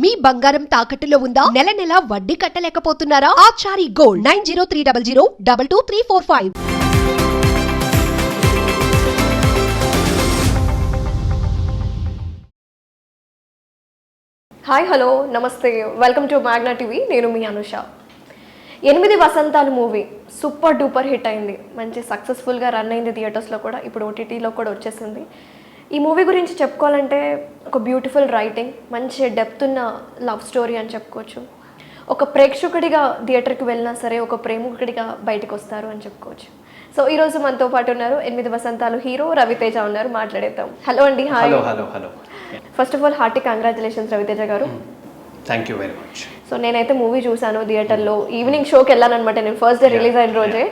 మీ బంగారం తాకట్టులో ఉందా? నెల నెల వడ్డీ కట్టలేకపోతున్నారా? Achari gold nine zero three double zero double two three four five. Hi hello నమస్తే. Welcome to Magna TV. నేను మీ అనుష. ఎనిమిది వసంతాలు మూవీ సూపర్ డూపర్ హిట్ అయింది. మంచి సక్సెస్ఫుల్గా రన్ అయింది థియేటర్స్లో కూడా. ఇప్పుడు ఓటీటీలో కూడా వచ్చేసింది. ఈ మూవీ గురించి చెప్పుకోవాలంటే ఒక బ్యూటిఫుల్ రైటింగ్ మంచి డెప్త్ ఉన్న లవ్ స్టోరీ అని చెప్పుకోవచ్చు. ఒక ప్రేక్షకుడిగా థియేటర్కి వెళ్ళినా సరే ఒక ప్రేమికుడిగా బయటకు వస్తారు అని చెప్పుకోవచ్చు. సో ఈరోజు మనతో పాటు ఉన్నారు ఎనిమిది వసంతాలు హీరో రవితేజ ఉన్నారు మాట్లాడేద్దాం. హలో అండి hi hello hello hello first of all hearty congratulations Ravi Teja గారు. Thank you very much so నేనైతే మూవీ చూసాను థియేటర్లో ఈవినింగ్ షోకి వెళ్ళాను అనమాట నేను. ఫస్ట్ డే రిలీజ్ అయిన రోజే.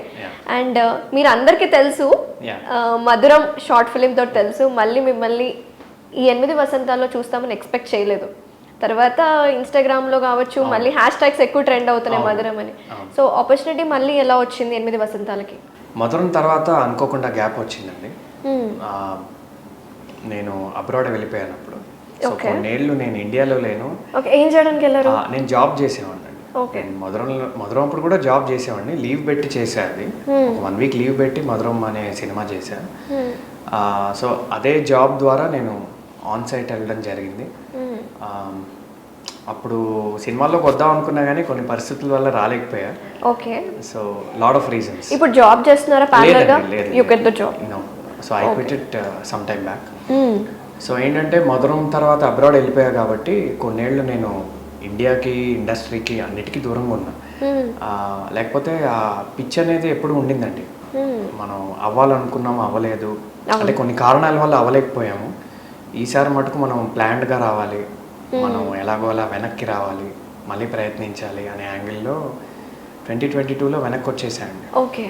అండ్ మీరు అందరికీ తెలుసు uh, మధురం షార్ట్ ఫిలిం తోటి తెలుసు. మళ్ళీ మిమ్మల్ని ఈ ఎనిమిది వసంతాల్లో చూస్తామని ఎక్స్పెక్ట్ చేయలేదు. తర్వాత ఇన్స్టాగ్రామ్లో కావచ్చు మళ్ళీ హ్యాష్ ట్యాగ్స్ ఎక్కువ ట్రెండ్ అవుతున్నాయి మధురం అని. సో ఆపర్చునిటీ మళ్ళీ ఎలా వచ్చింది ఎనిమిది వసంతాలకి? మధురం తర్వాత అనుకోకుండా గ్యాప్ వచ్చిందండి. Hmm. నేను అబ్రాడ్ వెళ్ళిపోయాను అప్పుడు. సో కొన్నేళ్ళు నేను ఇండియాలో లేను. ఓకే ఏం చేయడానికి వెళ్ళారు? నేను జాబ్ చేసేవాడిని. నేను మధురంలో మధురం అప్పుడు కూడా జాబ్ చేసేవాడిని. లీవ్ పెట్టి చేసా అది. వన్ వీక్ లీవ్ పెట్టి మధురం అనే సినిమా చేశా. Hmm. సో అదే జాబ్ ద్వారా నేను ఆన్ సైట్ వెళ్ళడం జరిగింది. Hmm. అప్పుడు సినిమాల్లోకి వద్దాం అనుకున్నా కానీ కొన్ని పరిస్థితుల వల్ల రాలేకపోయా. Okay so lot of reasons ఇప్పుడు జాబ్ చేస్తున్నారా ప్యారల్గా? You get the job no so I quit it some time back so ఏంటంటే మధురం తర్వాత అబ్రాడ్ వెళ్ళిపోయా కాబట్టి కొన్నేళ్ళు నేను ఇండియాకి ఇండస్ట్రీకి అన్నిటికీ దూరంగా ఉన్నా. లేకపోతే ఆ పిచ్ అనేది ఎప్పుడు ఉండిందండి. మనం అవ్వాలనుకున్నాం అవ్వలేదు. అంటే కొన్ని కారణాల వల్ల అవ్వలేకపోయాము. ఈసారి మటుకు మనం ప్లాన్డ్గా రావాలి. మనం ఎలాగో అలా వెనక్కి రావాలి. మళ్ళీ ప్రయత్నించాలి అనే యాంగిల్లో ట్వంటీ ట్వంటీ టూలో వెనక్కి వచ్చేసాయండి ఓకే.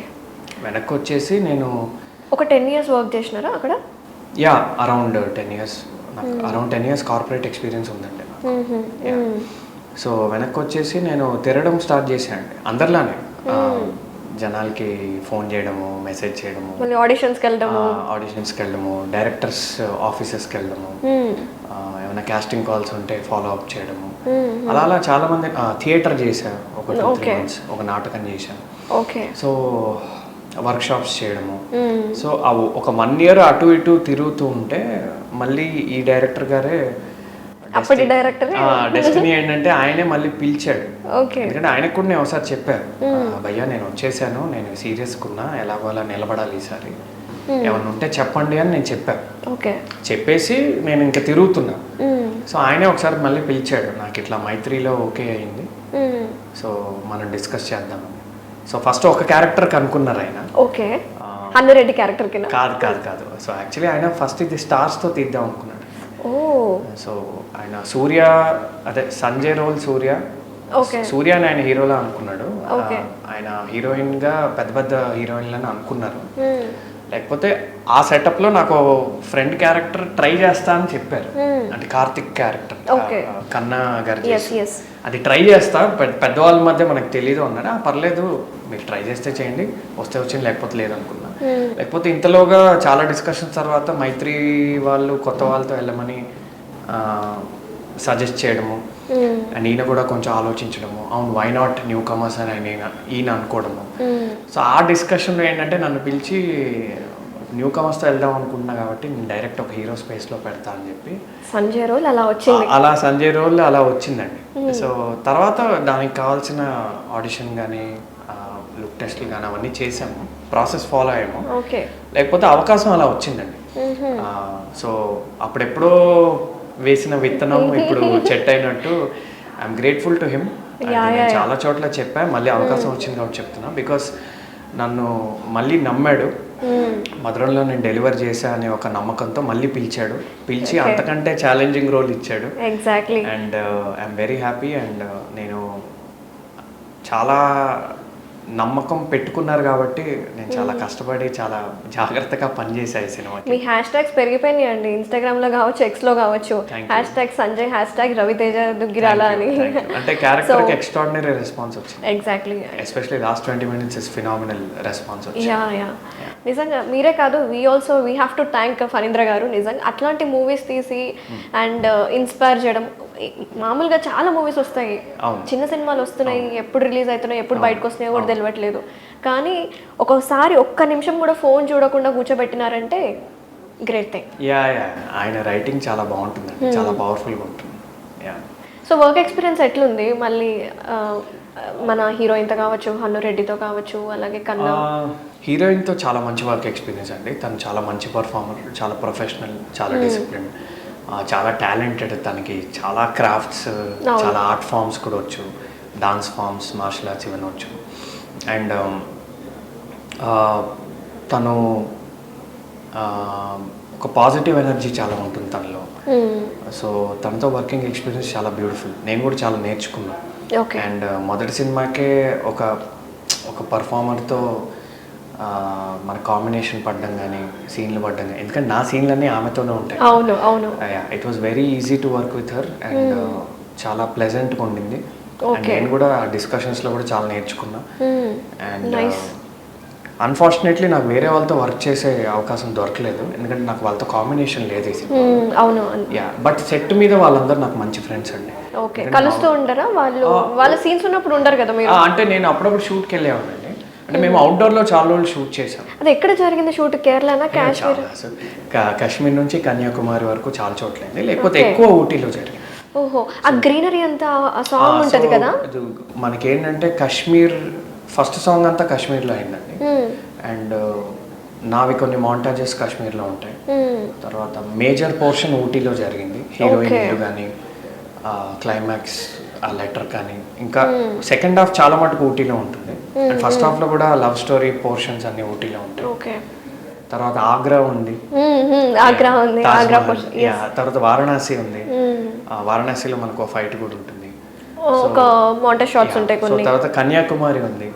వెనక్కి వచ్చేసి నేను ఒక టెన్ ఇయర్స్ వర్క్ చేసినారా అక్కడ? యా అరౌండ్ టెన్ ఇయర్స్ నాకు around ten years corporate experience ఉందండి నాకు. సో వెనక్కి వచ్చేసి నేను తిరగడం స్టార్ట్ చేశాను అందరిలానే. ఆ, జనాలకి ఫోన్ చేయడము మెసేజ్ చేయడము. ఆడిషన్స్కి వెళ్ళడం ఆడిషన్స్కి వెళ్ళడము డైరెక్టర్స్ ఆఫీసెస్కి వెళ్ళడము ఏమైనా కాస్టింగ్ కాల్స్ ఉంటే ఫాలో అప్ చేయడము. అలా అలా చాలా మంది థియేటర్ చేశాను ఒక two, three months, ఒక నాటకం చేశాను ఓకే సో వర్క్ షాప్స్ చేయడము సో ఆ ఒక వన్ ఇయర్ అటు ఇటు తిరుగుతూ ఉంటే మళ్ళీ ఈ డైరెక్టర్ గారే అప్పటి డైరెక్టర్? డెస్టినీ ఏంటంటే ఆయనే మళ్ళీ పిలిచాడు. ఓకే. ఎందుకంటే ఆయనకు కూడా నేను ఒకసారి చెప్పాను. "ఆ, భయ్యా నేను వచ్చేసాను నేను సీరియస్గా ఉన్నా ఎలాగో అలా నిలబడాలి ఈసారి. ఏమన్నా ఉంటే చెప్పండి అని నేను చెప్పాను. ఓకే. చెప్పేసి నేను ఇంకా తిరుగుతున్నా. సో ఆయనే ఒకసారి మళ్ళీ పిలిచాడు. నాకు ఇట్లా మైత్రిలో ఓకే అయింది. సో మనం డిస్కస్ చేద్దామని. సో ఫస్ట్ ఒక క్యారెక్టర్కి అనుకున్నారు ఆయన. ఓకే. అన్నరెడ్డి క్యారెక్టర్ కింద కాదు కాదు కాదు. సో యాక్చువల్లీ ఆయన ఫస్ట్ ఇది స్టార్స్తో తీద్దాం అనుకున్నాడు. ఓ. సో ఆయన సూర్య అదే సంజయ్ రోల్ సూర్య. ఓకే. సూర్య అని ఆయన హీరోలా అనుకున్నాడు. ఆయన హీరోయిన్గా పెద్ద పెద్ద హీరోయిన్లని అనుకున్నారు. లేకపోతే ఆ సెటప్లో నాకు ఫ్రెండ్ క్యారెక్టర్ ట్రై చేస్తా అని చెప్పారు. అంటే కార్తిక్ క్యారెక్టర్. కన్నా గారి అది ట్రై చేస్తా. పెద్ద పెద్దవాళ్ళ మధ్య మనకు తెలియదు అన్నాడు. "ఆ, పర్లేదు మీరు ట్రై చేస్తే చేయండి. వస్తే వచ్చింది లేకపోతే లేదు అనుకున్నా లేకపోతే ఇంతలోగా చాలా డిస్కషన్స్ తర్వాత మైత్రి వాళ్ళు కొత్త వాళ్ళతో వెళ్ళమని సజెస్ట్ చేయడము. అండ్ ఈయన కూడా కొంచెం ఆలోచించడము. అవును వై నాట్ న్యూ కమర్స్ అని ఆయన ఈయన- అనుకోవడము. సో ఆ డిస్కషన్లో ఏంటంటే నన్ను పిలిచి న్యూ కమర్స్తో వెళ్దాం అనుకుంటున్నా కాబట్టి నేను డైరెక్ట్ ఒక హీరో స్పేస్లో పెడతా అని చెప్పి. సంజయ్ రోల్ అలా వచ్చింది. అలా సంజయ్ రోల్ అలా వచ్చిందండి. సో తర్వాత దానికి కావాల్సిన ఆడిషన్ కానీ లుక్ టెస్ట్లు కానీ అవన్నీ చేసాము ప్రాసెస్ ఫాలో అయ్యాము. ఓకే లేకపోతే అవకాశం అలా వచ్చిందండి. సో అప్పుడెప్పుడో వేసిన విత్తనం ఇప్పుడు చెట్ అయినట్టు. ఐఎమ్ గ్రేట్ఫుల్ టు హిమ్ చాలా చోట్ల చెప్పా మళ్ళీ అవకాశం వచ్చింది కాబట్టి చెప్తున్నా. బికాస్ నన్ను మళ్ళీ నమ్మాడు. మధురంలో నేను డెలివర్ చేశా అనే ఒక నమ్మకంతో మళ్ళీ పిలిచాడు. పిలిచి అంతకంటే ఛాలెంజింగ్ రోల్ ఇచ్చాడు. Exactly and I'm very happy and నేను చాలా నమ్మకం పెట్టుకున్నారు కాబట్టి నేను చాలా కష్టపడి చాలా జాగ్రత్తగా పనిచేసా ఈ సినిమాకి. మీ హ్యాష్ ట్యాగ్స్ పెరిగిపోయినాయి అండి. ఇన్స్టాగ్రామ్లో కావచ్చు. ఎక్స్లో కావచ్చు. Hash tag Sanjay hash tag Raviteja Duggirala అని. అంటే క్యారెక్టర్కి ఎక్స్ట్రాడినరీ రెస్పాన్స్ వచ్చింది. Exactly especially last twenty minutes is phenomenal response వచ్చింది. యా యా నిజంగా మీరే కాదు we also we have to thank Phanindra గారు. నిజంగా అట్లాంటి మూవీస్ తీసి అండ్ ఇన్స్పైర్ చేయడం మామూలుగా చాలా మూవీస్ వస్తాయి. చిన్న సినిమాలు వస్తున్నాయి ఎప్పుడు రిలీజ్ అవుతున్నాయి ఎప్పుడు బయటకు వస్తున్నాయో కూడా తెలియట్లేదు కానీ ఒక్కొక్కసారి ఒక్క నిమిషం కూడా ఫోన్ చూడకుండా కూర్చోబెట్టినారంటే గ్రేట్ థింగ్ యా యా ఆయన రైటింగ్ చాలా బాగుంటుందండి. చాలా పవర్ఫుల్గా ఉంటుంది. యా సో వర్క్ ఎక్స్పీరియన్స్ ఎట్లుంది? మళ్ళీ మన హీరోయిన్తో కావచ్చు హన్ను రెడ్డితో కావచ్చు అలాగే కన్నా. హీరోయిన్తో చాలా మంచి వర్క్ ఎక్స్పీరియన్స్ అండి. తను చాలా మంచి పర్ఫార్మర్ చాలా ప్రొఫెషనల్ చాలా డిసిప్లిన్ చాలా టాలెంటెడ్ తనకి చాలా క్రాఫ్ట్స్ చాలా ఆర్ట్ ఫామ్స్ కూడా వచ్చు డాన్స్ ఫామ్స్ మార్షల్ ఆర్ట్స్ ఇవన్నీ వచ్చు. అండ్ తను ఆ, ఒక పాజిటివ్ ఎనర్జీ చాలా ఉంటుంది తనలో. సో తనతో వర్కింగ్ ఎక్స్పీరియన్స్ చాలా బ్యూటిఫుల్. నేను కూడా చాలా నేర్చుకున్నాను ఓకే అండ్ మొదటి సినిమాకే ఒక ఒక పర్ఫార్మర్తో మన కాంబినేషన్ పడడం కానీ సీన్లు పడడం కానీ ఎందుకంటే నా సీన్లన్నీ ఆమెతోనే ఉంటాయి. అవును అవును. It was very easy to work with her and చాలా ప్లెజెంట్గా ఉండింది. నేను కూడా డిస్కషన్స్లో కూడా చాలా నేర్చుకున్నా. Hmm. And Nice. అన్ఫార్చునేట్లీ నాకు వేరే వాళ్ళతో వర్క్ చేసే అవకాశం దొరకలేదు. ఎందుకంటే నాకు వాళ్ళతో కాంబినేషన్ లేదు Hmm, అవును. యా బట్ సెట్ మీద వాళ్ళందరూ నాకు మంచి ఫ్రెండ్స్ అండి. ఓకే కలుస్తూ ఉండరా? వాళ్ళు వాళ్ళ సీన్స్ ఉన్నప్పుడు ఉండరు కదా మీరు? అంటే నేను అప్పుడప్పుడు షూట్కి వెళ్ళేవాడిని. అంటే మేము అవుట్డోర్లో చాలా రోజులు షూట్ చేసాం అది ఎక్కడ జరిగింది షూట్ కేరళనా కాశ్మీర్? కాశ్మీర్ నుంచి కన్యాకుమారి వరకు చాలా చోట్లైంది లేకపోతే ఎక్కువ ఊటీలో జరిగింది. ఓహో. ఆ గ్రీనరీ అంతా సాంగ్ ఉంటది కదా? మనకేంటంటే కాశ్మీర్ ఫస్ట్ సాంగ్ అంతా కాశ్మీర్లో అయిందండి. Hmm. అండ్ నావి కొన్ని మాంటాజెస్ కాశ్మీర్లో ఉంటాయి. Hmm. తర్వాత మేజర్ పోర్షన్ ఊటీలో జరిగింది. హీరోయిన్ కానీ క్లైమాక్స్ ఆ లెటర్ కానీ. ఇంకా సెకండ్ హాఫ్ చాలా మటుకు ఊటీలో ఉంటుంది. అండ్ ఫస్ట్ హాఫ్లో కూడా లవ్ స్టోరీ పోర్షన్స్ అన్ని ఊటీలో ఉంటాయి. ఓకే. తర్వాత ఆగ్రా ఉంది. ఆగ్రా ఉంది ఆగ్రా తర్వాత వారణాసి ఉంది. ఆ, వారణాసిలో మనకు ఫైట్ కూడా ఉంటుంది. ఒక మోంట షాట్స్ ఉంటాయి కొన్ని. తర్వాత కన్యాకుమారి ఉంది.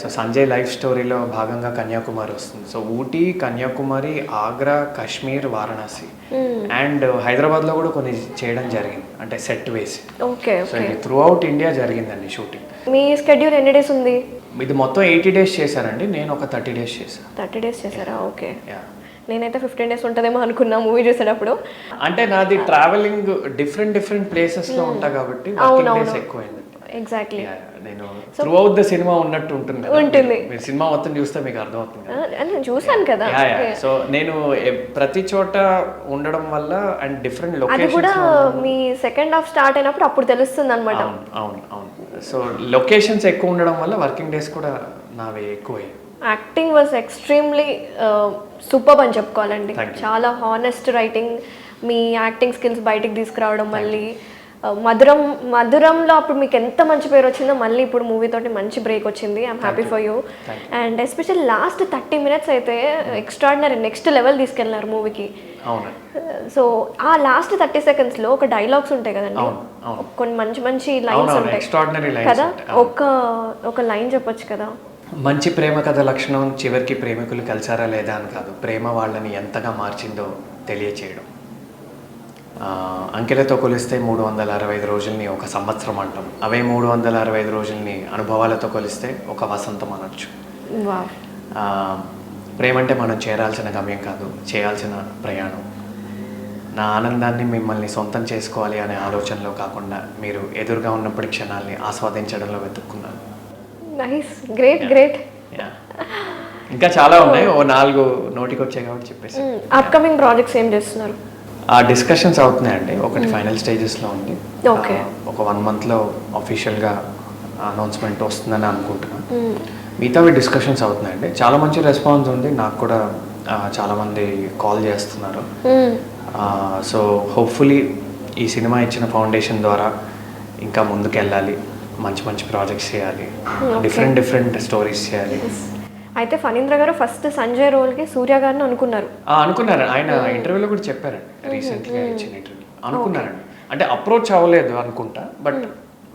సో సంజయ్ లైఫ్ స్టోరీలో భాగంగా కన్యాకుమారి వస్తుంది. So Ooty Kanyakumari Agra Kashmir Varanasi. Hmm. And హైదరాబాద్లో కూడా కొన్ని చేయడం జరిగింది. అంటే సెట్ వేసి okay so throughout India జరిగిందండి షూటింగ్ మీ స్కెడ్యూల్ ఎన్ని డేస్ ఉంది? ఇది మొత్తం ఎయిటీ డేస్ చేశారండి. నేను ఒక థర్టీ డేస్ చేశాను థర్టీ డేస్ చేశారా? ఓకే యా నేనైతే ఫిఫ్టీన్ డేస్ ఉంటుందేమో అనుకున్నా మూవీ చూసేటప్పుడు. అంటే నాది ట్రావెలింగ్ డిఫరెంట్ డిఫరెంట్ ప్లేసెస్లో ఉంటా కాబట్టి ఎక్కువైందండి ఎగ్జాక్ట్లీ నేను త్రూ అవుట్ ద సినిమా ఉన్నట్టు ఉంటుంది. ఉంటుంది. మీరు సినిమా మొత్తం చూస్తే మీకు అర్థమవుతుంది చూసాను కదా. సో నేను ప్రతి చోట ఉండడం వల్ల అండ్ డిఫరెంట్ లొకేషన్ కూడా మీ సెకండ్ హాఫ్ స్టార్ట్ అయినప్పుడు అప్పుడు తెలుస్తుంది అనమాట అవును అవును. సో లొకేషన్స్ ఎక్కువ ఉండడం వల్ల వర్కింగ్ డేస్ కూడా నావి ఎక్కువయ్యాయి. యాక్టింగ్ వాజ్ ఎక్స్ట్రీమ్లీ సూపర్ అని చెప్పుకోవాలండి. చాలా హానెస్ట్ రైటింగ్ మీ యాక్టింగ్ స్కిల్స్ బయటికి తీసుకురావడం మళ్ళీ మధురం మధురంలో అప్పుడు మీకు ఎంత మంచి పేరు వచ్చిందో మళ్ళీ ఇప్పుడు మూవీ తోటి మంచి బ్రేక్ వచ్చింది. I'm happy for you and special last thirty minutes అయితే ఎక్స్ట్రాడినరీ నెక్స్ట్ లెవెల్ తీసుకెళ్ళినారు మూవీకి సో ఆ లాస్ట్ థర్టీ సెకండ్స్లో ఒక డైలాగ్స్ ఉంటాయి కదండి. కొన్ని మంచి మంచి లైన్స్ ఉంటాయి. కదా. ఒక ఒక లైన్ చెప్పొచ్చు కదా? మంచి ప్రేమ కథ లక్షణం చివరికి ప్రేమికులు కలిసారా లేదా అని కాదు. ప్రేమ వాళ్ళని ఎంతగా మార్చిందో తెలియచేయడం. అంకెలతో కొలిస్తే మూడు వందల అరవై ఐదు రోజుల్ని ఒక సంవత్సరం అంటాం. అవే మూడు వందల అరవై ఐదు రోజుల్ని అనుభవాలతో కొలిస్తే ఒక వసంతం అనొచ్చు. వా ఆ, ప్రేమ అంటే మనం చేరాల్సిన గమ్యం కాదు చేయాల్సిన ప్రయాణం. నా ఆనందాన్ని మిమ్మల్ని సొంతం చేసుకోవాలి అనే ఆలోచనలో కాకుండా మీరు ఎదురుగా ఉన్నప్పటి క్షణాల్ని ఆస్వాదించడంలో వెతుక్కున్నాను. నైస్. Great great. ఇంకా చాలా ఉన్నాయి. ఓ. నాలుగు నోటికి వచ్చాయి కాబట్టి చెప్పేసి అప్కమింగ్ ప్రాజెక్ట్స్ ఏం చేస్తున్నారు? ఆ డిస్కషన్స్ అవుతున్నాయండి. ఒకటి ఫైనల్ స్టేజెస్లో ఉంది. ఒక వన్ మంత్లో అఫీషియల్గా అనౌన్స్మెంట్ వస్తుందని అనుకుంటున్నాను మిగతావి డిస్కషన్స్ అవుతున్నాయండి. చాలా మంచి రెస్పాన్స్ ఉంది. నాకు కూడా చాలామంది కాల్ చేస్తున్నారు. సో హోప్ఫుల్లీ ఈ సినిమా ఇచ్చిన ఫౌండేషన్ ద్వారా ఇంకా ముందుకెళ్ళాలి. మంచి మంచి ప్రాజెక్ట్స్ చేయాలి. డిఫరెంట్ డిఫరెంట్ స్టోరీస్ చేయాలి. అయితే ఫణీంద్ర గారు ఫస్ట్ సంజయ్ రోల్కి సూర్య గారిని అనుకున్నారు. అనుకున్నారు. ఆయన ఇంటర్వ్యూలో కూడా చెప్పారండి. రీసెంట్గా ఇచ్చిన ఇంటర్వ్యూ. అనుకున్నారండి. అంటే అప్రోచ్ అవ్వలేదు అనుకుంటా బట్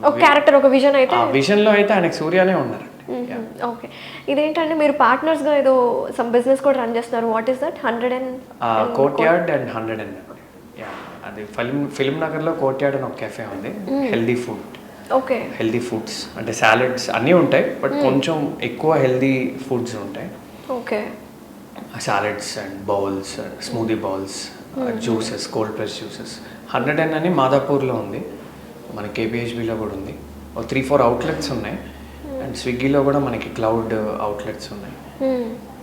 ఒక క్యారెక్టర్ ఒక విజన్ అయితే ఆ విజన్లో అయితే ఆయనకు సూర్యనే ఉన్నారండి. ఓకే ఇదేంటంటే మీరు పార్ట్నర్స్గా ఏదో సమ్ బిజినెస్ కూడా రన్ చేస్తున్నారు. What is that hundred and courtyard and hundred and అది ఫిల్మ్ ఫిల్మ్ నగర్లో కోర్ట్ యార్డ్ అని ఒక కెఫే ఉంది. Healthy food okay healthy foods అంటే సాలెడ్స్ అన్నీ ఉంటాయి బట్ కొంచెం ఎక్కువ హెల్దీ ఫుడ్స్ ఉంటాయి. Okay salads and bowls smoothie bowls juices cold press juices hundred and అని మాదాపూర్లో ఉంది. మన కేబిహెచ్బిలో కూడా ఉంది. ఒక త్రీ ఫోర్ అవుట్లెట్స్ ఉన్నాయి. అండ్ స్విగ్గీలో కూడా మనకి క్లౌడ్ అవుట్లెట్స్ ఉన్నాయి.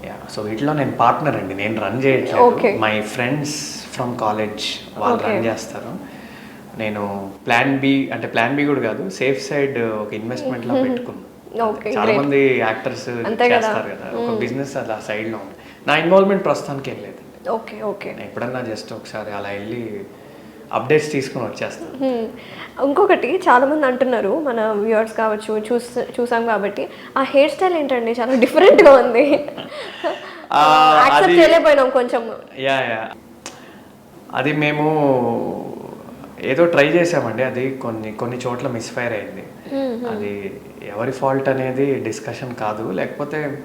యా సో వీటిలో నేను పార్ట్నర్ అండి. నేను రన్ చేయట్లేదు. మై ఫ్రెండ్స్ ఫ్రమ్ కాలేజ్ వాళ్ళు. రన్ చేస్తారు. నేను ప్లాన్ బి అంటే ప్లాన్ బి కూడా కాదు సేఫ్ సైడ్ ఒక ఇన్వెస్ట్మెంట్లో పెట్టుకున్నాను చాలా. మంది యాక్టర్స్. చేస్తారు కదా. ఒక బిజినెస్ అలా సైడ్లో ఉంది. నా ఇన్వాల్వ్మెంట్ ప్రస్తుతానికి ఏం లేదు ఓకే ఓకే నేను ఎప్పుడన్నా జస్ట్ ఒకసారి అలా వెళ్ళి అప్డేట్స్ తీసుకుని వచ్చేస్తాను. Hmm. ఇంకొకటి చాలా మంది అంటున్నారు మన వ్యూవర్స్ కావచ్చు చూస్ చూసాం కాబట్టి ఆ హెయిర్ స్టైల్ ఏంటండి? చాలా డిఫరెంట్గా ఉంది. యాక్సెప్ట్ చేయలేకపోయినాం కొంచెం. యా యా అది మేము ఏదో ట్రై చేసామండి అది కొన్ని కొన్ని చోట్ల మిస్ఫైర్ అయింది. అది ఎవరి ఫాల్ట్ అనేది డిస్కషన్ కాదు. లేకపోతే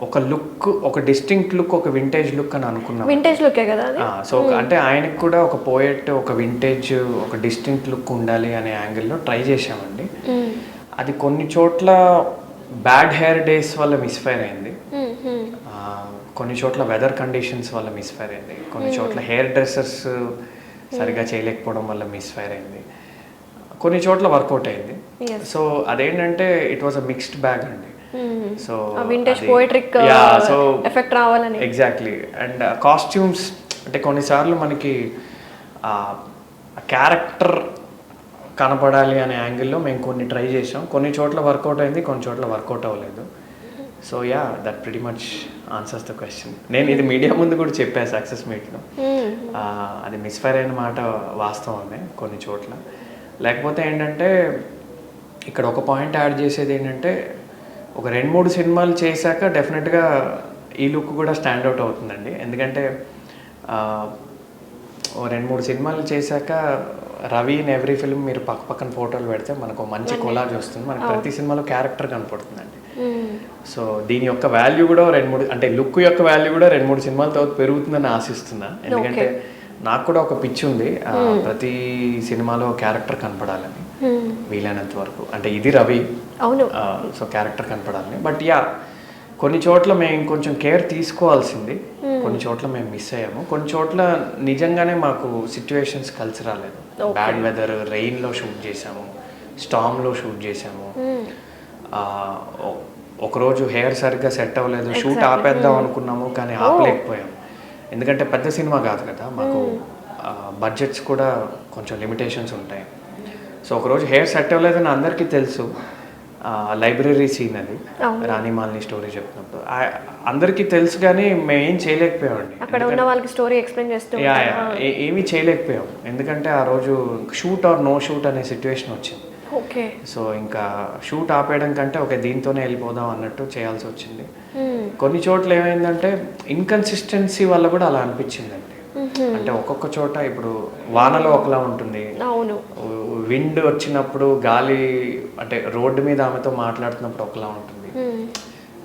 ఒక లుక్ ఒక డిస్టింక్ట్ లుక్ ఒక వింటేజ్ లుక్ అని అనుకున్నాం. వింటేజ్ లుకే కదా సో అంటే ఆయనకి కూడా ఒక పోయట్ ఒక వింటేజ్ ఒక డిస్టింక్ట్ లుక్ ఉండాలి అనే యాంగిల్లో ట్రై చేసామండి. అది కొన్ని చోట్ల బ్యాడ్ హెయిర్ డేస్ వల్ల మిస్ఫైర్ అయింది. కొన్ని చోట్ల వెదర్ కండిషన్స్ వల్ల మిస్ఫైర్ అయింది. కొన్ని చోట్ల హెయిర్ డ్రెస్సెస్ సరిగా చేయలేకపోవడం వల్ల మిస్ఫైర్ అయింది. కొన్ని చోట్ల వర్కౌట్ అయింది. సో అదేంటంటే it was a mixed bag అండి. So vintage poetic so effect రావాలని. ఎగ్జాక్ట్లీ అండ్ కాస్ట్యూమ్స్ అంటే కొన్నిసార్లు మనకి క్యారెక్టర్ కనపడాలి అనే యాంగిల్లో మేము కొన్ని ట్రై చేసాం కొన్ని చోట్ల వర్కౌట్ అయింది కొన్ని చోట్ల వర్కౌట్ అవ్వలేదు. So yeah that pretty much answers the question నేను ఇది మీడియా ముందు కూడా చెప్పాను సక్సెస్ మీట్లో. అది మిస్ఫైర్ అయిన మాట వాస్తవమే కొన్ని చోట్ల. లేకపోతే ఏంటంటే ఇక్కడ ఒక పాయింట్ యాడ్ చేసేది ఏంటంటే ఒక రెండు మూడు సినిమాలు చేశాక డెఫినెట్గా ఈ లుక్ కూడా స్టాండ్ అవుట్ అవుతుందండి. ఎందుకంటే రెండు మూడు సినిమాలు చేశాక రవి ఇన్ ఎవ్రీ ఫిల్మ్ మీరు పక్క పక్కన ఫోటోలు పెడితే మనకు మంచి కొలాజ్ వస్తుంది. మనకు ప్రతి సినిమాలో క్యారెక్టర్ కనపడుతుందండి. సో దీని యొక్క వాల్యూ కూడా రెండు మూడు అంటే లుక్ యొక్క వాల్యూ కూడా రెండు మూడు సినిమాల తర్వాత పెరుగుతుందని ఆశిస్తున్నా. ఎందుకంటే నాకు కూడా ఒక పిచ్ ఉంది. ప్రతి సినిమాలో క్యారెక్టర్ కనపడాలని. వీలైనంత వరకు. అంటే ఇది రవి. అవును. సో క్యారెక్టర్ కనపడాలని. బట్ యా కొన్ని చోట్ల మేము కొంచెం కేర్ తీసుకోవాల్సింది. కొన్ని చోట్ల మేము మిస్ అయ్యాము. కొన్ని చోట్ల నిజంగానే మాకు సిచ్యువేషన్స్ కలిసి రాలేదు. బ్యాడ్ వెదర్ రెయిన్లో షూట్ చేసాము స్టామ్లో షూట్ చేసాము ఒకరోజు హెయిర్ సరిగ్గా సెట్ అవ్వలేదు షూట్ ఆపేద్దాం అనుకున్నాము కానీ ఆపలేకపోయాం. ఎందుకంటే పెద్ద సినిమా కాదు కదా మాకు బడ్జెట్స్ కూడా కొంచెం లిమిటేషన్స్ ఉంటాయి. సో ఒకరోజు హెయిర్ సెట్ అవ్వలేదని అందరికీ తెలుసు. లైబ్రరీ సీన్ అది. రాణిమాలిని స్టోరీ చెప్పినప్పుడు ఆ- అందరికీ తెలుసు కానీ మేము ఏం చేయలేకపోయామండి. అక్కడ ఉన్న వాళ్ళకి స్టోరీ ఎక్స్ప్లెయిన్ చేస్తూ ఏమీ చేయలేకపోయాం. ఎందుకంటే ఆ రోజు షూట్ ఆర్ నో షూట్ అనే సిచ్యువేషన్ వచ్చింది. ఓకే. సో ఇంకా షూట్ ఆపేయడం కంటే ఒక దీంతోనే వెళ్ళిపోదాం అన్నట్టు చేయాల్సి వచ్చింది. కొన్ని చోట్ల ఏమైందంటే ఇన్కన్సిస్టెన్సీ వల్ల కూడా అలా అనిపించిందండి. అంటే ఒక్కొక్క చోట ఇప్పుడు వానలో ఒకలా ఉంటుంది. అవును. విండ్ వచ్చినప్పుడు గాలి అంటే రోడ్డు మీద ఆమెతో మాట్లాడుతున్నప్పుడు ఒకలా ఉంటుంది.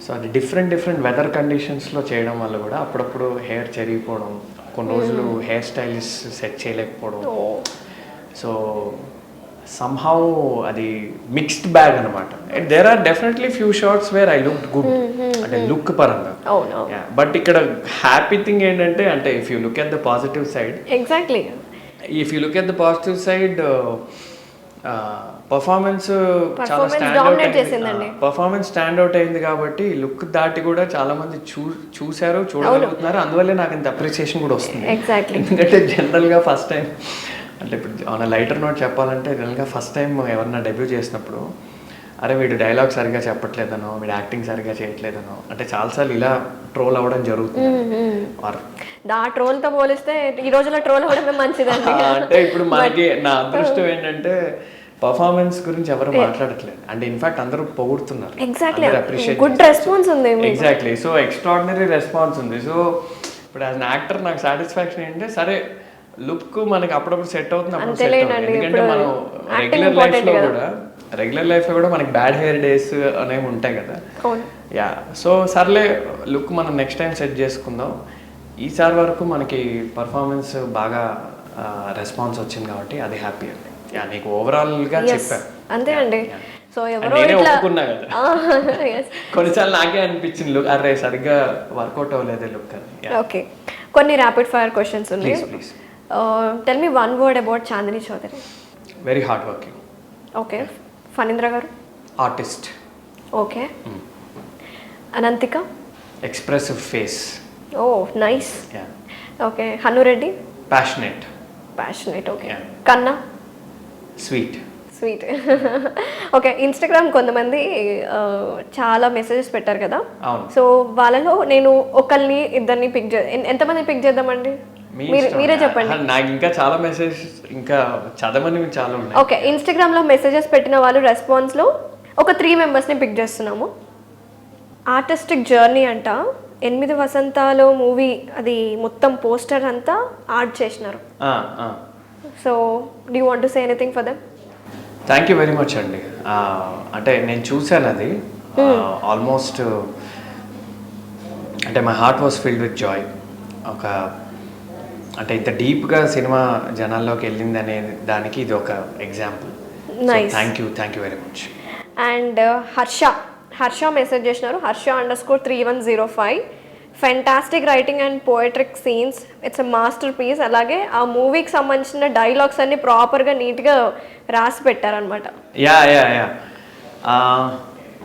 సో అది డిఫరెంట్ డిఫరెంట్ వెదర్ కండిషన్స్లో చేయడం వల్ల కూడా అప్పుడప్పుడు హెయిర్ చెరిగిపోవడం కొన్ని రోజులు హెయిర్ స్టైలిష్ సెట్ చేయలేకపోవడం. సో సంహౌ అది మిక్స్డ్ బ్యాగ్ అనమాట there are definitely few shots where I look good అంటే లుక్ పరంగా. అవును అవును. బట్ ఇక్కడ హ్యాపీ థింగ్ ఏంటంటే అంటే if you look at the positive side exactly if you look at the positive side performance చాలా stand. Performance stand out అయింది. కాబట్టి లుక్ దాటి కూడా చాలా మంది చూ చూశారు చూడగలుగుతున్నారు. అందువల్లే నాకు ఇంత అప్రిసియేషన్ కూడా వస్తుంది. ఎగ్జాక్ట్లీ ఎందుకంటే జనరల్గా ఫస్ట్ టైం అంటే ఇప్పుడు ఆన్ లైటర్ నోట్ చెప్పాలంటే జనరల్గా ఫస్ట్ టైం ఎవరన్నా డెబ్యూ చేసినప్పుడు అరే వీడు డైలాగ్ సరిగా చెప్పట్లేదనో వీడు యాక్టింగ్ సరిగా చేయట్లేదనో అంటే చాలాసార్లు ఇలా ట్రోల్ అవ్వడం జరుగుతుంది. ఆ ట్రోల్తో పోలిస్తే ఈ రోజుల్లో ట్రోల్ అవ్వడమే మంచిదండి. అంటే ఇప్పుడు మనకి నా అదృష్టం ఏంటంటే పర్ఫార్మెన్స్ గురించి ఎవరు మాట్లాడట్లేదు. అంటే ఇన్ఫాక్ట్ అందరూ పొగుడుతున్నారు. ఎగ్జాక్ట్లీ గుడ్ రెస్పాన్స్ ఉంది ఎగ్జాక్ట్లీ సో ఎక్స్ట్రాడినరీ రెస్పాన్స్ ఉంది. సో ఇప్పుడు యాజ్ యాక్టర్ నాకు సాటిస్ఫాక్షన్ ఏంటంటే సరే లుక్ మనకి అప్పుడప్పుడు సెట్ అవుతుంది అప్పుడు సెట్ అవుతుంది. అంతేలేనండి, ఎందుకంటే మనం రెగ్యులర్ లైఫ్లో. కూడా రెగ్యులర్ లైఫ్లో కూడా మనకి బ్యాడ్ హెయిర్ డేస్ అనేవి ఉంటాయి కదా. యా సో సర్లే లుక్ మనం నెక్స్ట్ టైం సెట్ చేసుకుందాం. ఈసారి వరకు మనకి పర్ఫార్మెన్స్ బాగా రెస్పాన్స్ వచ్చింది కాబట్టి అది హ్యాపీ అండి. యా నీకు ఓవరాల్గా చెప్పాను అంతే అండి. సో ఎవరో ఒప్పుకున్నా కదా. ఎస్ కొన్నిసార్లు నాకే అనిపించింది లుక్. అరే సరిగ్గా వర్కౌట్ అవ్వలేదే లుక్ అని. ఓకే కొన్ని ర్యాపిడ్ ఫైర్ క్వశ్చన్స్ ఉన్నాయి. Tell me one word about Chandini Chowdary very hard working okay Phanindra garu artist okay Ananthika expressive face oh nice okay Hanu Reddy passionate passionate okay. Kanna sweet sweet okay Instagram కొంతమంది ఆ, చాలా messages పెట్టారు కదా. So వాళ్ళలో నేను ఒకరిని ఇద్దరిని pick చే ఎంతమంది పిక్ చేద్దామండి? మీరు చెప్పండి. నాకు ఇంకా చాలా మెసేజ్ ఇంకా చదవని చాలా ఉన్నాయి. ఓకే ఇన్స్టాగ్రామ్లో మెసేజెస్ పెట్టిన వాళ్ళు రెస్పాన్స్లో ఒక త్రీ మెంబర్స్ని పిక్ చేస్తున్నాము. ఆర్టిస్టిక్ జర్నీ అంట. ఎనిమిది వసంతాలు మూవీ అది మొత్తం పోస్టర్ అంతా ఆర్ట్ చేసినారు. So do want to say anything for them thank you very much అండి. అంటే నేను చూశాను అది. ఆల్మోస్ట్ అంటే my heart was filled with joy ఒక అంటే ఇంత డీప్గా సినిమా జనాల్లోకి వెళ్ళింది అనే దానికి ఇది ఒక example. Thank you thank you very much and Harsha Harsha message చేసినారు Harsha underscore three one zero five fantastic writing and poetic scenes it's a masterpiece అలాగే ఆ మూవీకి సంబంధించిన డైలాగ్స్ అన్ని ప్రాపర్గా నీట్గా రాసి పెట్టారనమాట yeah yeah yeah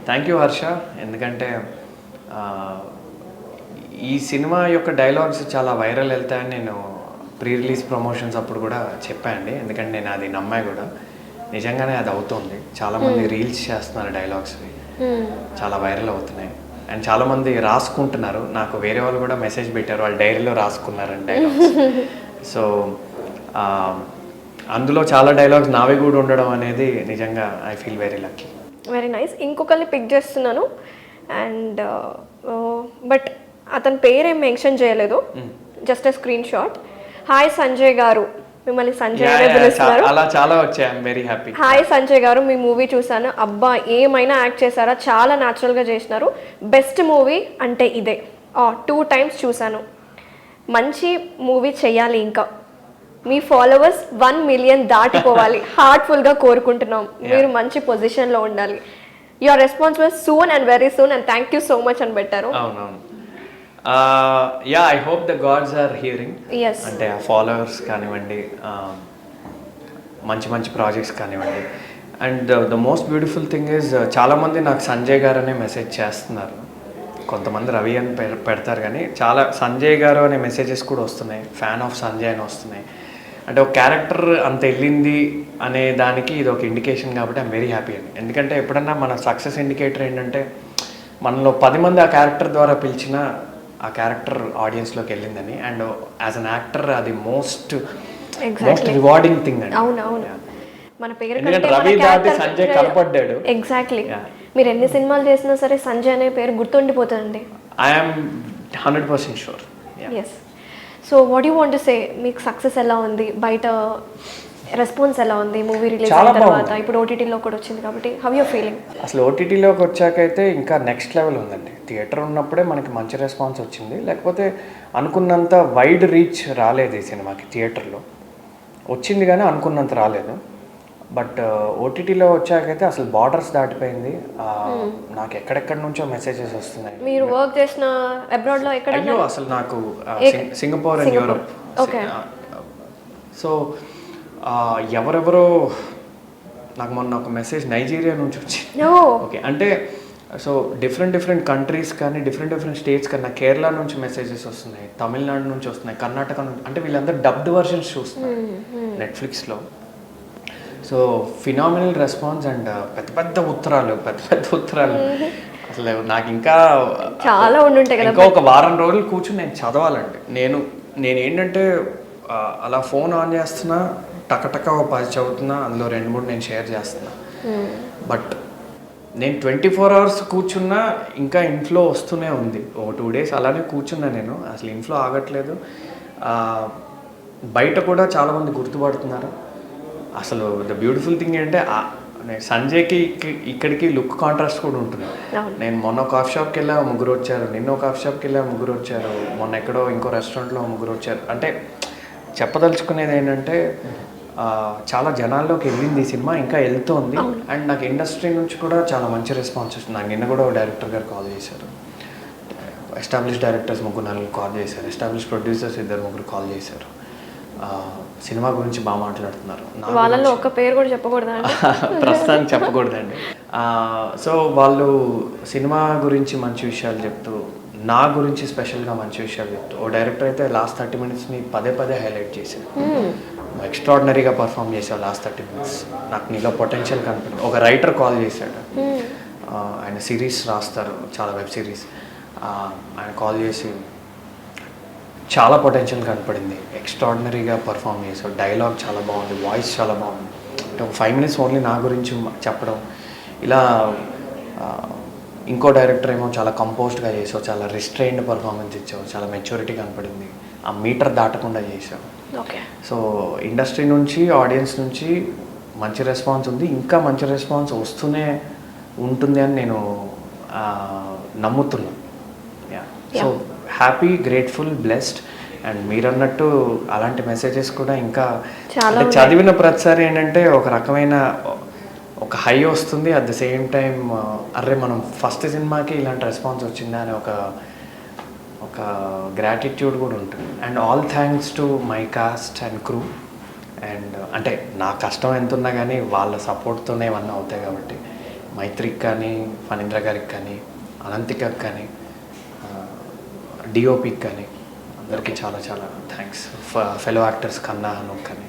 thank you Harsha ఎందుకంటే ఆ, ఈ సినిమా యొక్క డైలాగ్స్ చాలా వైరల్ వెళ్తాయని నేను ప్రీ రిలీజ్ ప్రమోషన్స్ అప్పుడు కూడా చెప్పానండి. ఎందుకంటే నేను అది నమ్మా కూడా. నిజంగానే అది అవుతుంది. చాలామంది రీల్స్ చేస్తున్నారు డైలాగ్స్వి చాలా వైరల్ అవుతున్నాయి. అండ్ చాలామంది రాసుకుంటున్నారు. నాకు వేరే వాళ్ళు కూడా మెసేజ్ పెట్టారు. వాళ్ళు డైరీలో రాసుకున్నారని డైలాగ్స్. సో అందులో చాలా డైలాగ్స్ నావి కూడా ఉండడం అనేది నిజంగా I feel very lucky. Very nice. ఇంకొకరిని పిక్ చేస్తున్నాను. అండ్ బట్ అతని పేరేం మెన్షన్ చేయలేదు. Just screenshot. Hi Sanjay garu. మిమ్మల్ని సంజయ్ పిలుస్తున్నారు. అలా చాలా వచ్చాయి. I'm very happy hi Sanjay garu. Me movie చూసాను అబ్బా ఏమైనా యాక్ట్ చేశారా? చాలా న్యాచురల్గా చేసినారు. బెస్ట్ మూవీ అంటే ఇదే. టూ టైమ్స్ చూశాను. మంచి మూవీ చేయాలి ఇంకా. మీ ఫాలోవర్స్ వన్ మిలియన్ దాటిపోవాలి. హార్ట్ఫుల్గా కోరుకుంటున్నాం. మీరు మంచి పొజిషన్లో ఉండాలి. Your response was soon and very soon and thank you so much అని పెట్టారు. Yeah I hope the gods are hearing అంటే ఆ ఫాలోవర్స్ కానివ్వండి మంచి మంచి ప్రాజెక్ట్స్ కానివ్వండి. And the most beautiful thing is చాలామంది నాకు సంజయ్ గారు అనే మెసేజ్ చేస్తున్నారు. కొంతమంది రవి అని పె- పెడతారు కానీ చాలా సంజయ్ గారు అనే మెసేజెస్ కూడా వస్తున్నాయి. ఫ్యాన్ ఆఫ్ సంజయ్ అని వస్తున్నాయి. అంటే ఒక క్యారెక్టర్ అంత వెళ్ళింది అనే దానికి ఇది ఒక ఇండికేషన్ కాబట్టి ఐమ్ వెరీ హ్యాపీ అండి ఎందుకంటే ఎప్పుడన్నా మన సక్సెస్ ఇండికేటర్ ఏంటంటే మనలో పది మంది ఆ క్యారెక్టర్ ద్వారా పిలిచిన ఆ క్యారెక్టర్ ఆడియన్స్లోకి వెళ్ళిందని. అండ్ యాజ్ అన్ యాక్టర్ అది మోస్ట్ మోస్ట్ రివార్డింగ్ థింగ్ అండి. అవును అవును. మన పేరు రవి దాటి సంజయ్ కనపడ్డాడు. ఎగ్జాక్ట్లీ. మీరు ఎన్ని సినిమాలు చేసినా సరే సంజయ్ అనే పేరు గుర్తుండిపోతుందండి. I'm hundred percent sure yes so what you want say మీకు సక్సెస్ ఎలా ఉంది? బయట రెస్పాన్స్ ఎలా ఉంది? మూవీ రిలీజ్ అయిన తర్వాత. ఇప్పుడు ఓటీటీలో కూడా వచ్చింది కాబట్టి హౌ యూ ఫీలింగ్ అసలు ఓటీటీలోకి వచ్చాకైతే ఇంకా నెక్స్ట్ లెవెల్ ఉందండి. థియేటర్ ఉన్నప్పుడే మనకి మంచి రెస్పాన్స్ వచ్చింది. లేకపోతే అనుకున్నంత వైడ్ రీచ్ రాలేదు ఈ సినిమాకి థియేటర్లో వచ్చింది కానీ అనుకున్నంత రాలేదు. బట్ ఓటీటీలో వచ్చాకైతే అసలు బార్డర్స్ దాటిపోయింది. ఆ, నాకు ఎక్కడెక్కడి నుంచో మెసేజెస్ వస్తున్నాయి. మీరు వర్క్ చేసిన అబ్రాడ్లో ఎక్కడ అయ్యో అసలు నాకు Singapore and. Europe Okay. So ఎవరెవరో నాకు మొన్న ఒక మెసేజ్ నైజీరియా నుంచి వచ్చింది. ఓకే అంటే సో డిఫరెంట్ డిఫరెంట్ కంట్రీస్ కానీ డిఫరెంట్ డిఫరెంట్ స్టేట్స్ కన్నా కేరళ నుంచి మెసేజెస్ వస్తున్నాయి తమిళనాడు నుంచి వస్తున్నాయి కర్ణాటక నుంచి అంటే వీళ్ళందరూ డబ్డ్ వర్షన్స్ చూస్తున్నారు నెట్ఫ్లిక్స్లో. సో ఫినామినల్ రెస్పాన్స్ అండ్ పెద్ద పెద్ద ఉత్తరాలు పెద్ద పెద్ద ఉత్తరాలు. అసలు నాకు ఇంకా చాలా ఉండుంటాయి కదా ఇంకా ఒక వారం రోజులు కూర్చుని నేను చదవాలండి. నేను నేను ఏంటంటే అలా ఫోన్ ఆన్ చేస్తున్నా టకటక ఒక పది చదువుతున్నా అందులో రెండు మూడు నేను షేర్ చేస్తున్నా. బట్ నేను ట్వంటీ ఫోర్ అవర్స్ కూర్చున్నా ఇంకా ఇన్ఫ్లో వస్తూనే ఉంది. ఓ టూ డేస్ అలానే కూర్చున్నా నేను. అసలు ఇన్ఫ్లో ఆగట్లేదు. బయట కూడా చాలామంది గుర్తుపడుతున్నారు. అసలు ద బ్యూటిఫుల్ థింగ్ ఏంటంటే సంజయ్కి ఇక్క- ఇక్కడికి లుక్ కాంట్రాస్ట్ కూడా ఉంటుంది. నేను మొన్న కాఫీ షాప్కి వెళ్ళా ముగ్గురు వచ్చారు. నిన్న ఒక కాఫీ షాప్కి వెళ్ళా ముగ్గురు వచ్చారు. మొన్న ఎక్కడో ఇంకో రెస్టారెంట్లో ముగ్గురు వచ్చారు. అంటే చెప్పదలుచుకునేది ఏంటంటే చాలా జనాల్లోకి వెళ్ళింది ఈ సినిమా ఇంకా వెళ్తోంది. అండ్ నాకు ఇండస్ట్రీ నుంచి కూడా చాలా మంచి రెస్పాన్స్ వస్తుంది నాకు నిన్న కూడా డైరెక్టర్ గారు కాల్ చేశారు. ఎస్టాబ్లిష్ డైరెక్టర్స్ ముగ్గురు నలుగురు కాల్ చేశారు. ఎస్టాబ్లిష్ ప్రొడ్యూసర్స్ ఇద్దరు ముగ్గురు కాల్ చేశారు. సినిమా గురించి బాగా మాట్లాడుతున్నారు. నా వాళ్ళల్లో ఒక్క పేరు కూడా చెప్పకూడదా? ప్రస్తుతానికి చెప్పకూడదండి. సో వాళ్ళు సినిమా గురించి మంచి విషయాలు చెప్తూ నా గురించి స్పెషల్గా మంచి విషయాలు చెప్తూ ఓ డైరెక్టర్ అయితే లాస్ట్ థర్టీ మినిట్స్ని పదే పదే హైలైట్ చేశారు. ఎక్స్ట్రాడినరీగా పర్ఫామ్ చేసావు లాస్ట్ థర్టీ మినిట్స్. నాకు నీలో పొటెన్షియల్ కనిపించింది. ఒక రైటర్ కాల్ చేశాడు. ఆయన సిరీస్ రాస్తారు చాలా వెబ్ సిరీస్. ఆయన కాల్ చేసి చాలా పొటెన్షియల్ కనపడింది. ఎక్స్ట్రాడినరీగా పర్ఫామ్ చేసావు డైలాగ్ చాలా బాగుంది. వాయిస్ చాలా బాగుంది. అంటే ఒక ఫైవ్ మినిట్స్ ఓన్లీ నా గురించి చెప్పడం. ఇలా ఇంకో డైరెక్టర్ ఏమో చాలా కంపోజ్డ్గా చేసావు చాలా రిస్ట్రైన్డ్ పర్ఫార్మెన్స్ ఇచ్చావు చాలా మెచ్యూరిటీ కనపడింది. ఆ మీటర్ దాటకుండా చేసావు. సో ఇండస్ట్రీ నుంచి ఆడియన్స్ నుంచి మంచి రెస్పాన్స్ ఉంది. ఇంకా మంచి రెస్పాన్స్ వస్తూనే ఉంటుంది అని నేను నమ్ముతున్నాను so happy grateful blessed and మీరు అన్నట్టు అలాంటి మెసేజెస్ కూడా ఇంకా చదివిన ప్రతిసారి ఏంటంటే ఒక రకమైన ఒక హై వస్తుంది. అట్ ద సేమ్ టైం అరే మనం ఫస్ట్ సినిమాకి ఇలాంటి రెస్పాన్స్ వచ్చిందా అని ఒక ఒక గ్రాటిట్యూడ్ కూడా ఉంటుంది. And all thanks to my cast and crew and అంటే నా కష్టం ఎంత ఉన్నా కానీ వాళ్ళ సపోర్ట్తోనే ఇవన్నీ అవుతాయి కాబట్టి. మైత్రికి కానీ ఫణీంద్ర గారికి కానీ అనంతికకి కానీ డిఓపికి కానీ అందరికీ చాలా చాలా థ్యాంక్స్ ఫెలో యాక్టర్స్ కన్నా అను కానీ.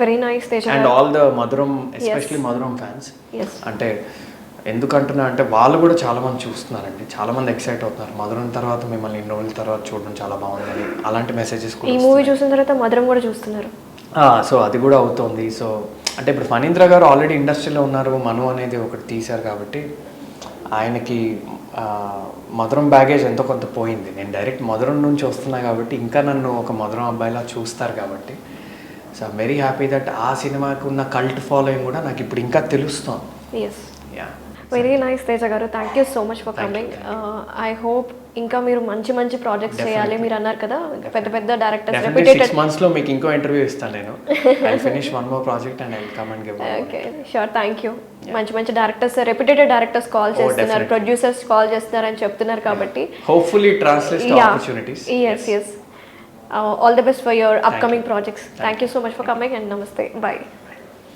Very nice and all the Madhuram especially Madhuram fans అంటే ఎందుకంటున్నా అంటే వాళ్ళు కూడా చాలా మంది చూస్తున్నారండి. చాలా మంది ఎక్సైట్ అవుతున్నారు. మధురం తర్వాత మిమ్మల్ని ఇన్ని రోజుల తర్వాత చూడడం చాలా బాగుందని అలాంటి మెసేజెస్ ఈ మూవీ చూసిన తర్వాత మధురం కూడా చూస్తున్నారు. సో అది కూడా అవుతోంది. సో అంటే ఇప్పుడు ఫణీంద్ర గారు ఆల్రెడీ ఇండస్ట్రీలో ఉన్నారు. మను అనేది ఒకటి తీశారు కాబట్టి ఆయనకి మధురం బ్యాగేజ్ ఎంతో కొంత పోయింది. నేను డైరెక్ట్ మధురం నుంచి వస్తున్నా కాబట్టి ఇంకా నన్ను ఒక మధురం అబ్బాయిలా చూస్తారు కాబట్టి సో వెరీ హ్యాపీ దట్ ఆ సినిమాకి ఉన్న కల్ట్ ఫాలోయింగ్ కూడా నాకు ఇప్పుడు ఇంకా తెలుస్తుంది. Very nice Teja garu. Thank you so much for coming I hope ఇంకా మీరు మంచి మంచి ప్రాజెక్ట్స్ చేయాలి. మీరు అన్నారు కదా పెద్ద పెద్ద డైరెక్టర్స్ రెప్యూటెడ్ మంత్స్లో మీకు ఇంకో ఇంటర్వ్యూ ఇస్తాను నేను. I finish one more project and I come and give okay sure thank you మంచి మంచి డైరెక్టర్స్ రెప్యూటెడ్ డైరెక్టర్స్ కాల్ చేస్తున్నారు. ప్రొడ్యూసర్స్ కాల్ చేస్తున్నారు అని చెప్తున్నారు కాబట్టి. Hopefully translate opportunities Uh, all the best for your upcoming Thank projects. Thank, Thank you so much for coming and namaste. Bye.